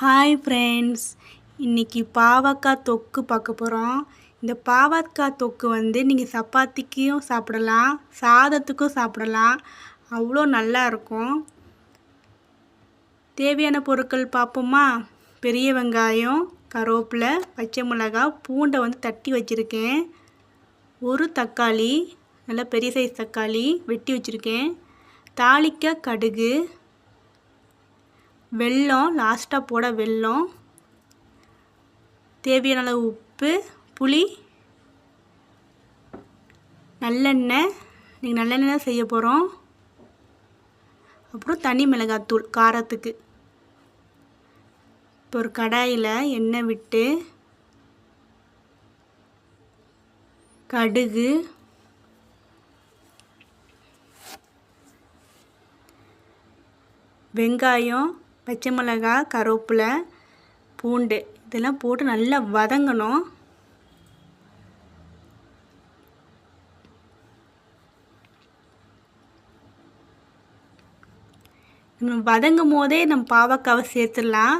Hi friends இன்றைக்கி பாவக்காய் தொக்கு பார்க்க போகிறோம் இந்த பாவக்காய் தொக்கு வந்து நீங்கள் சப்பாத்திக்கும் சாப்பிடலாம் சாதத்துக்கும் சாப்பிடலாம். அவ்வளோ நல்லா இருக்கும். தேவையான பொருட்கள் பார்ப்போமா? பெரிய வெங்காயம் கருவேப்பிலை பச்சை மிளகாய் பூண்டை வந்து தட்டி வச்சுருக்கேன். ஒரு தக்காளி நல்லா பெரிய சைஸ் தக்காளி வெட்டி வச்சுருக்கேன். தாளிக்க கடுகு வெல்லம் லாஸ்ட்டாக போட வெல்லம் தேவையான அளவு உப்பு புளி நல்லெண்ணெய். நீங்கள் நல்லெண்ணெய் தான் செய்ய போகிறோம் அப்புறம் தனி மிளகாத்தூள் காரத்துக்கு. இப்போ ஒரு கடாயில் எண்ணெய் விட்டு கடுகு வெங்காயம் பச்சை மிளகா கருவேப்பிலை பூண்டு இதெல்லாம் போட்டு நல்லா வதங்கணும். நம்ம வதங்கும் போதே நம்ம பாவக்காவை சேர்த்துடலாம்.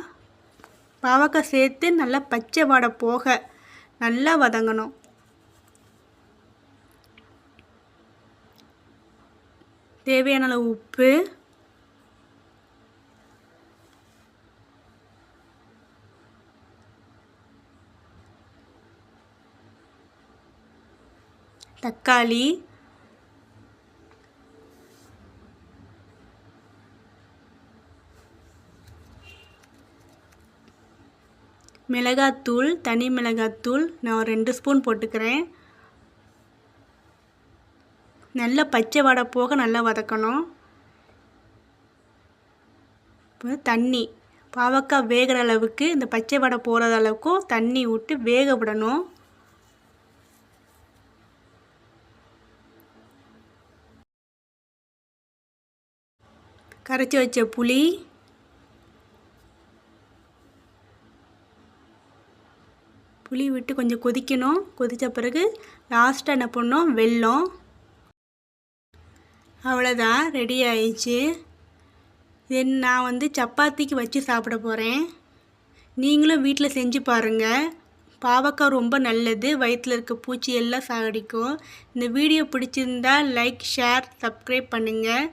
பாவக்காய் சேர்த்து நல்லா பச்சை வாடை போக நல்லா வதங்கணும். தேவையான அளவு உப்பு தக்காளி. மிளகாத்தூள் தனி மிளகாத்தூள் நான் ரெண்டு ஸ்பூன் போட்டுக்கிறேன். நல்லா பச்சை வடை போக நல்லா வதக்கணும். இப்போ தண்ணி பாவக்காய் வேகிற அளவுக்கு இந்த பச்சை வடை போகிற அளவுக்கும் தண்ணி விட்டு வேக விடணும். கரைச்சி வச்ச புளி. புளி விட்டு கொஞ்சம் கொதிக்கணும். கொதித்த பிறகு லாஸ்ட்டாக என்ன பண்ணோம் வெல்லம். அவ்வளோதான் ரெடி ஆயிடுச்சு. தென் நான் வந்து சப்பாத்திக்கு வச்சு சாப்பிட போகிறேன் நீங்களும் வீட்டில் செஞ்சு பாருங்கள் பாவக்காய் ரொம்ப நல்லது. வயிற்றில் இருக்க பூச்சி எல்லாம் சாகடிக்கும். இந்த வீடியோ பிடிச்சிருந்தா லைக் ஷேர் சப்ஸ்கிரைப் பண்ணுங்கள்